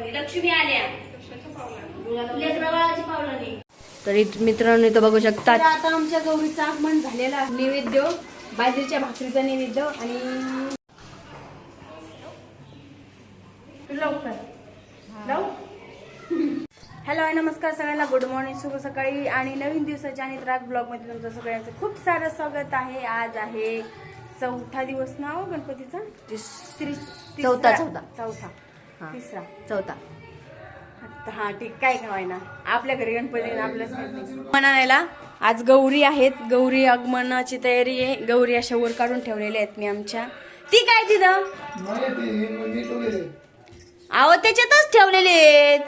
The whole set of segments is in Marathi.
पावलांनी लक्ष्मी आल्या लेकराबाळाची पावलांनी तरी मित्रांनो इथं बघू शकता तर आता आमच्या गौरीचं आगमन झालेलं आहे. नैवेद्य बाजरीच्या भाकरीचा नैवेद्य आणि लवकर? हॅलो आणि नमस्कार सगळ्यांना गुड मॉर्निंग शुभ सकाळी आणि नवीन दिवसाच्या आणि राग ब्लॉगमध्ये तुमचं सगळ्यांचं खूप सारं स्वागत आहे आज आहे चौथा दिवस ना हो गणपतीचा चौथा. चौथा. चौथा हा. तिसरा. चौथा. हा ठीक काय काय ना? आपल्या घरी गणपती आपल्याच म्हणायला आज गौरी आहेत. गौरी आगमनाची तयारी आहे. गौरी अशा वर काढून ठेवलेल्या आहेत मी आमच्या. ती काय तिथं? अहो त्याच्यातच ठेवलेले आहेत.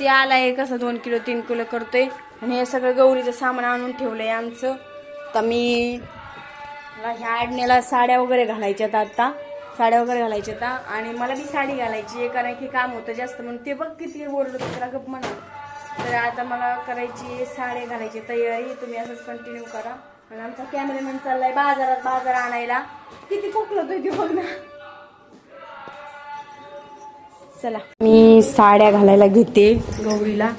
ते आलाय कसं दोन किलो तीन किलो करतोय. आणि हे सगळं गौरीचं सामान आणून ठेवलंय आमचं. तर मी ह्या आडण्याला साड्या वगैरे घालायच्यात आता. साड्या वगैरे घालायच्या होता आणि मला बी साडी घालायची आहे कारण की काम होतं जास्त म्हणून. ते बघ किती ओरडत त्याला गप म्हणा. तर आता मला करायची साड्या घालायची तयारी तुम्ही असंच कंटिन्यू करा. आणि आमचा कॅमेरामॅन चाललाय बाजारात बाजार आणायला. किती खोकलतोय ते बघ ना. चला. मी साड्या घालायला घेते गौरीला.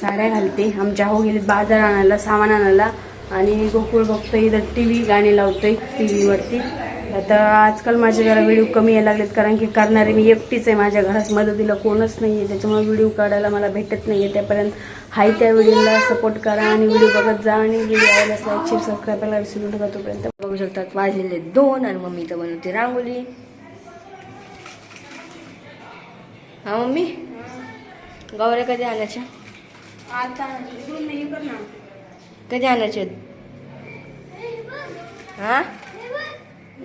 साड्या घालते. आमच्या हो गेले बाजार आणायला सामान आणायला. आणि गोकुळ बघतोय इथं टी व्ही गाणी लावतोय टी व्हीवरती आता आजकाल माझे जरा व्हिडिओ कमी यायला लागलेत कारण की करणारे मी एकटीच आहे माझ्या घरात मदतीला कोणच नाही आहे त्याच्यामुळे व्हिडिओ काढायला मला भेटत नाही आहे त्यापर्यंत हाय त्या व्हिडिओला सपोर्ट करा आणि व्हिडिओ बघत जा आणि व्हिडिओ आवडला लाईक शेअर सबस्क्राईब करायला विसरू नका तोपर्यंत. बघू शकतात वाजलेले दोन आणि मम्मी इथं बनवते रांगोली हा मम्मी? गौऱ्या कधी आणायच्या? कधी आणायच्या? हा?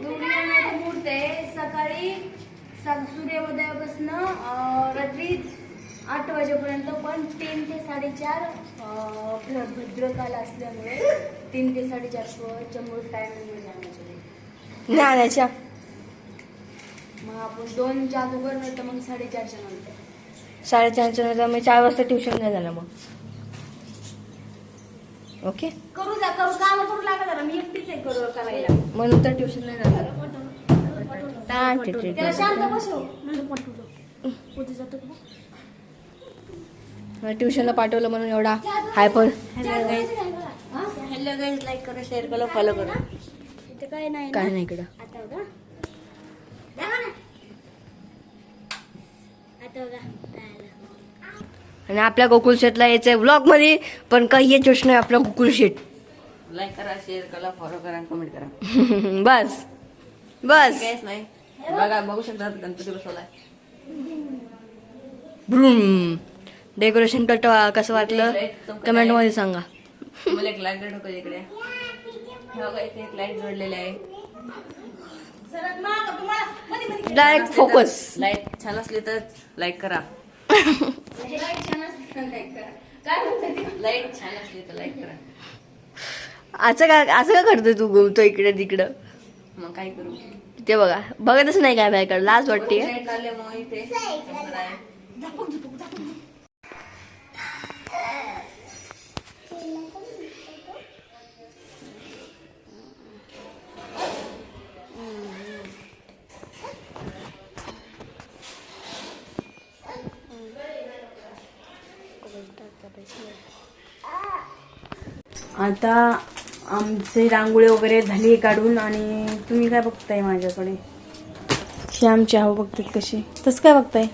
आणायचा मुहूर्त आहे. सकाळी सूर्योदयापासून रात्री आठ वाजेपर्यंत पण तीन ते साडेचार आपलं भद्रकाल असल्यामुळे तीन ते मुहूर्त टायमिंगमध्ये आणायचे नाही आणायच्या मग आपण दोन अगोदर नाही तर मग साडेचारच्या नंतर. साडेचारच्या नंतर मी चार वाजता ट्युशन नाही झालं मग. ओके करू द्या करू. काम करू लागा म्हणून तर ट्युशन नाही? मला ट्युशनला पाठवलं म्हणून एवढा हाय पण हा? हॅलो गाईज लाईक करा शेअर करा फॉलो करा. इथे काय नाही काय नाही इकडं. आता बघा. दाखवा ना आता बघा. आणि आपल्या गोकुळ शेटला यायचंय ब्लॉगमध्ये पण काही येतच नाही आपला गोकुळ शेट. लाईक करा शेअर करा फॉलो करा कमेंट करा. बस. बस. काहीच नाही? बघा बघू शकता गणपती बसवलाय. ब्रूम डेकोरेशन कसं वाटलं? कमेंटमध्ये सांगा. मला एक लाइट ढोकं इकडे. हे बघा इथे एक लाइट जोडलेली आहे. डायरेक्ट फोकस लाइट छान असली तर लाईक करा. लाइट छान असली तर लाईक करा. असं का असं का करतोय तू घुमतो इकडे तिकडं? मग काय करू? ते बघा. बघतच नाही काय बायकडे लाज वाटते. आता आमचे रांगोळी वगैरे झाली काढून आणि तुम्ही काय बघताय माझ्याकडे? हे आमची आहो बघतात कशी. तसं काय बघताय?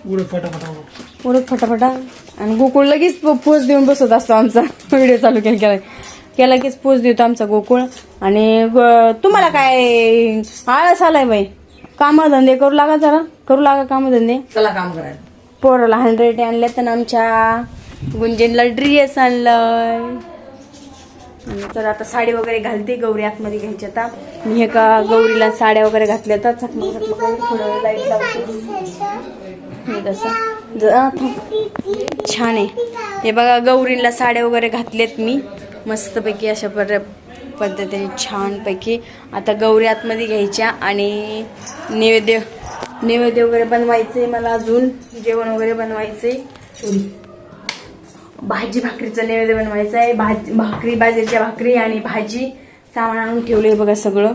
उडत फटाफटा आणि गोकुळ लगेच पोच देऊन बसत असतो आमचा. व्हिडिओ चालू केला केला केला कीच पोच देतो आमचा गोकुळ. आणि तुम्हाला काय आळस आलाय बाई? कामधंदे करू लागा जरा. करू लागा कामधंदे. चला काम करा पोराला हंड्रेड आणले तर आमच्या गुंजेनला ड्रेस आणलाय. आणि तर आता साडी वगैरे घालते गौरी आतमध्ये घ्यायची आता. मी हे का गौरीला साड्या वगैरे घातल्या तर चकमक चकमक थोडं लाइट लावते. कसं छान आहे. हे बघा गौरीला साड्या वगैरे घातल्यात मी. मस्तपैकी अशा पर पद्धतीने छानपैकी. आता गौरी आतमध्ये घ्यायच्या आणि नैवेद्य नैवेद्य वगैरे बनवायचे मला अजून. जेवण वगैरे बनवायचे भाजी भाकरीचं नैवेद्य बनवायचं आहे. भाजी भाकरी बाजरीच्या भाकरी आणि भाजी सामान आणून ठेवले बघा सगळं.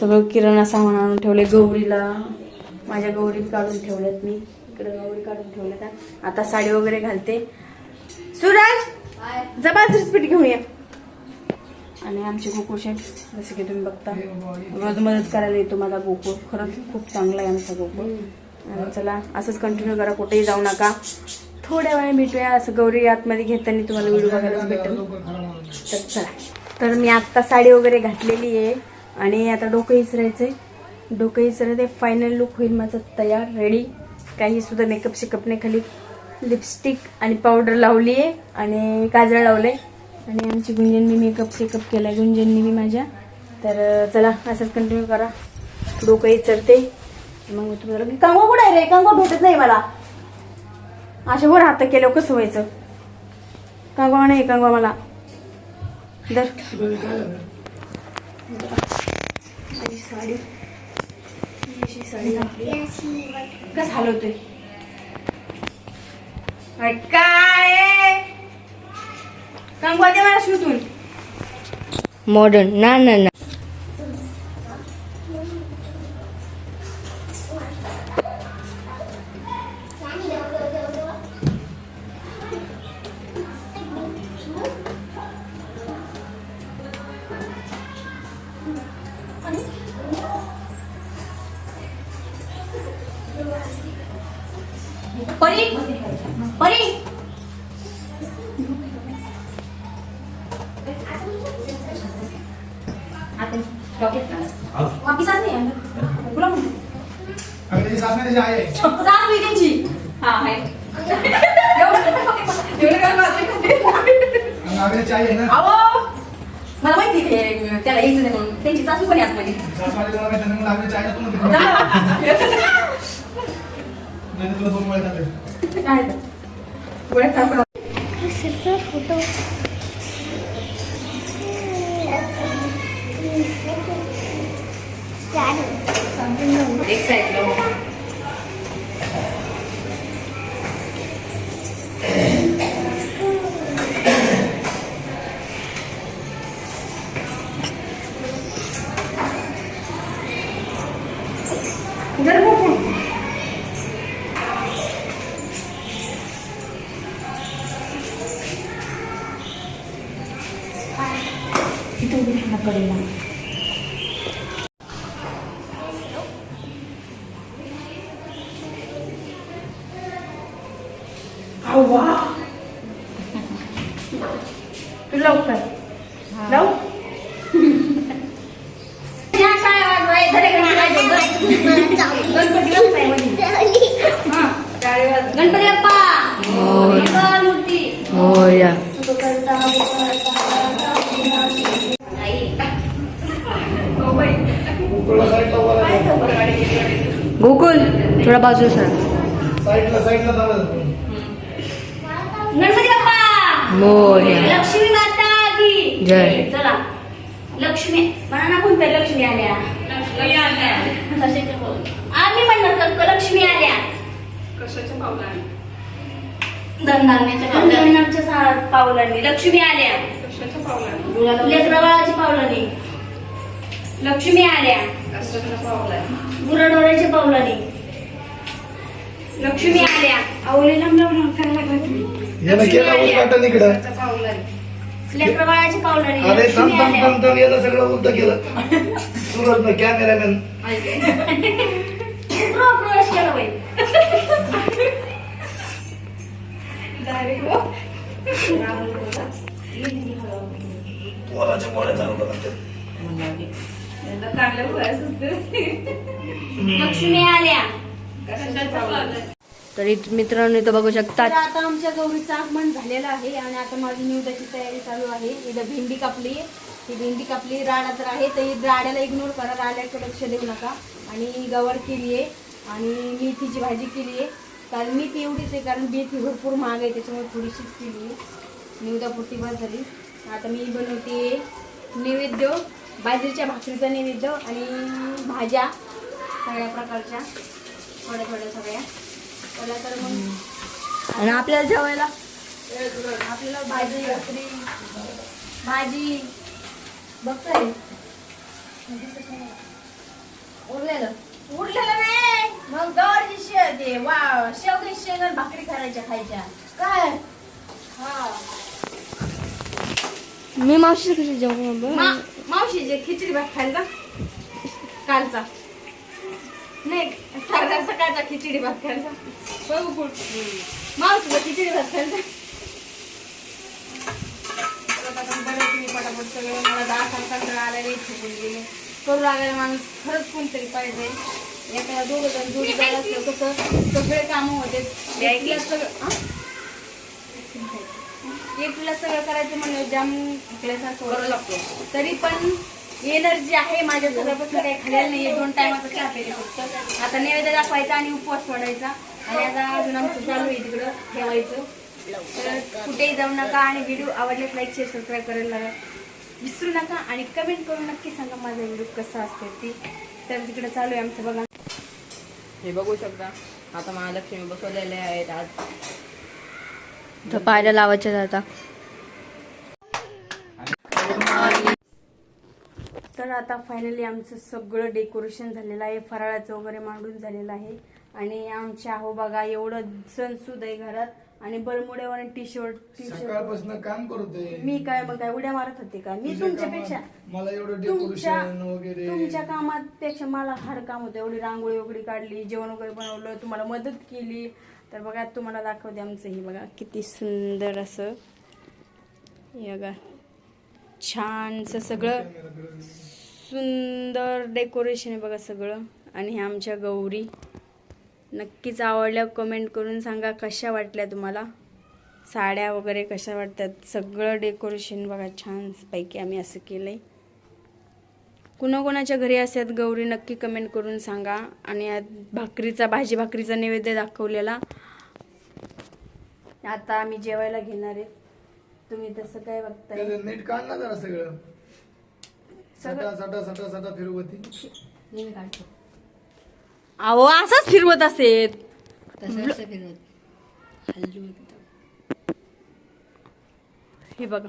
सगळं किराणा सामान आणून ठेवले गौरीला माझ्या गौरी काढून ठेवल्यात मी. इकडे गौरी काढून ठेवल्यात. आता साडी वगैरे घालते. सूरज जबरदस्त पीठ घेऊन या. आणि आमचे गोकुळ शेठ जसं की तुम्ही बघता रोज मदत करायला येतो मला गोकुळ. खरंच खूप चांगला आहे आमचा गोकुळ. आणि चला असंच कंटिन्यू करा. कुठेही जाऊ नका. थोड्या वेळ भेटूया असं गौरी आतमध्ये घेताना तुम्हाला व्हिडिओ बघायला भेटेल तर चला. तर मी आत्ता साडी वगैरे घातलेली आहे आणि आता डोकं इसरायचंय. डोकं इसरायचं फायनल लुक होईल माझा तयार. रेडी काही सुद्धा मेकअप शिकअप नाही. खाली लिपस्टिक आणि पावडर लावली आहे आणि काजळ लावले आणि आमची गुंजननी मेकअप शेकअप केलाय. गुंजननी मी माझ्या. तर चला असंच कंटिन्यू करा. डोकं इचरते मग तुम्हाला कांगवा कुठे आहे रे? कांगवा भेटत नाही मला. अशा वर हात केलं कसं व्हायचं? कंगवा नाही कंगवा मला. दर साडी. कस हलवतोय? काय कंगवा दे मला शिवतून मॉडर्न ना ना ना. परी परी वापिस आज नाही तुला म्हणते अगं त्याची सास नाही त्याची आई आहे. सास आहे त्यांची हा आहे आणि नागरिकची आई आहे ना अहो मला माहिती आहे त्याला यायचं नाही म्हणून. त्यांची सासू पण आहे आतमध्ये सासवाडी तुला माहिती 你都别看那个了。गोकुल थोडा बाजू सर. गणपती बाप्पा! मोर्या लक्ष्मी माता की जय. चला. लक्ष्मी म्हणा ना कोणत्या लक्ष्मी आल्या? आम्ही म्हणणार तर लक्ष्मी आल्या. कशाच्या पावलाने धनधान्याच्या धनधान्याच्या सा- पावलांनी. लक्ष्मी आल्या. कशाच्या पावलाने लेकरबाळाच्या पावलांनी. लक्ष्मी आल्या. कशाच्या पावलाने. गुरडोऱ्याच्या पावलांनी. लक्ष्मी आल्या. आवली लांब लांब करायला लागला? यानं केलं उद्घाटन इकडं. कशाच्या पावलाने. लेकरबाळाच्या पावलांनी. अरे थांब लक्ष्मी थांब आल्या. थांब थांब यानं सगळं उलट केलं. सुरज कॅमेरामॅन गृह प्रवेश केला बाई. पोराच्या पोळ्या चालू करतात. लक्ष्मी आल्या. तर इथं मित्रांनो इथं बघू तर शकतात आता आमच्या गौरीचं आगमन झालेलं आहे आणि आता माझी निवदाची तयारी चालू आहे. इथं भेंडी कापली ही भेंडी कापली राडा तर आहे तर राड्याला इग्नोर करा राड्याकडे लक्ष देऊ नका. आणि गवार केली आहे आणि मेथीची भाजी केली आहे. कारण मेथी एवढीच आहे कारण मेथी भरपूर महाग आहे त्याच्यामुळे थोडीशीच केली आहे. निवदापुरती बस झाली आता मी बनवते नैवेद्य. बाजरीच्या भाकरीचा नैवेद्य आणि भाज्या सगळ्या प्रकारच्या थोड्या थोड्या सगळ्या. त्याला तर मग आणि आपल्याला जेवायला? आपल्याला भाजी भाकरी भाजी. बघताय. उरलेलं. उरलेलं नाही. मग गवारची शे ते वा शेवग्याची शेंगण भाकरी करायच्या खायच्या. काय? हा. मी मावशी कशी जेवण मावशीचे खिचडी भात खायचा कालचा. नाही सारखा सकाळचा खिचडी भात खायचा बघू कुठ मावशीचा खिचडी भात खायचा पटापट सगळं मला दहा कंटाळा आलेले गेले. करू लागायला माणूस खरंच कोणतरी पाहिजे. एका दोघं जण जोडीदार असलं कसं सगळे कामं होते. सगळं हा? एकटीला सगळं करायचं म्हणलं जाम होतं. लागतो. तरी पण एनर्जी आहे माझ्या सगळ्यापासून काही खाल्लेलं नाहीये. दोन टायमाचा चहा पेले फक्त. आता नैवेद्य दाखवायचा आणि उपवास सोडायचा. आणि आता अजून आमचं चालू आहे तिकडं ठेवायचं. तर कुठेही जाऊ नका आणि व्हिडिओ आवडल्यास लाईक शेअर सबस्क्राईब करायला विसरू नका आणि कमेंट करून नक्की सांगा माझा व्हिडिओ कसा असतो ती. तर तिकडे चालू आहे आमचं बघा. हे बघू शकता. आता महालक्ष्मी बसवलेले आहेत आज. तर पायला लावायचे आता. तर आता फायनली आमचं सगळं डेकोरेशन झालेलं आहे. फराळाचं वगैरे मांडून झालेलं आहे. आणि आमच्या हो बघा एवढं सणसूद आहे घरात. आणि बरमुड्यावर टी शर्ट टी शर्ट सकाळपासून काम करतोय मी काय मग काय उड्या मारत होते का? मी तुमच्यापेक्षा कामात मला एवढं तुमच्या डेकोरेशन वगैरे. तुमच्या कामात पेक्षा मला हाड काम होतं. एवढी रांगोळी वगैरे काढली जेवण वगैरे बनवलं तुम्हाला मदत केली. तर बघा तुम्हाला दाखवते आमचं हे बघा किती सुंदर असं. हे बघा छानसं सगळं. सुंदर डेकोरेशन आहे बघा सगळं. आणि हे आमच्या गौरी. नक्कीच आवडल्या कमेंट करून सांगा कशा वाटल्या तुम्हाला. साड्या वगैरे कशा वाटतात. सगळं डेकोरेशन बघा छानपैकी आम्ही असं केलं आहे कुणाकोणाच्या घरी असतात गौरी नक्की कमेंट करून सांगा. आणि यात भाकरीचा भाजी भाकरीचा नैवेद्य दाखवलेला. आता आम्ही जेवायला घेणार आहे. तुम्ही तसं काय बघताय? नीट काढ ना जरा सगळं. सटा सटा सटा सटा फिरवती. मी काढतो. अहो असंच फिरवत असेल. तसं फिरवत. हे बघा.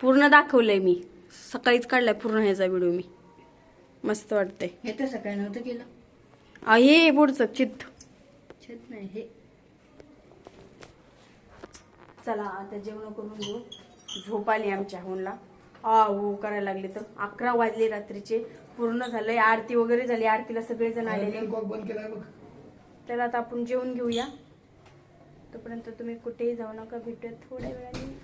पूर्ण दाखवलंय मी. सकाळीच काढलाय पूर्ण ह्याचा व्हिडिओ मी. मस्त वाटतंय. हे तर सकाळी नव्हतं केलं. आ, हे पुढचं चित्त. छत नाही हे. चला आता जेवण करून घेऊ. झोप आली आमच्या होनला आ हो करायला लागले तर. अकरा वाजले रात्रीचे. पूर्ण झालंय. आरती वगैरे झाली. आरतीला सगळेजण आलेले. कॉक बंद केलाय बघ. तर आता आपण जेवून घेऊया. तोपर्यंत तुम्ही कुठेही जाऊ नका. भेटूया थोड्या वेळाने.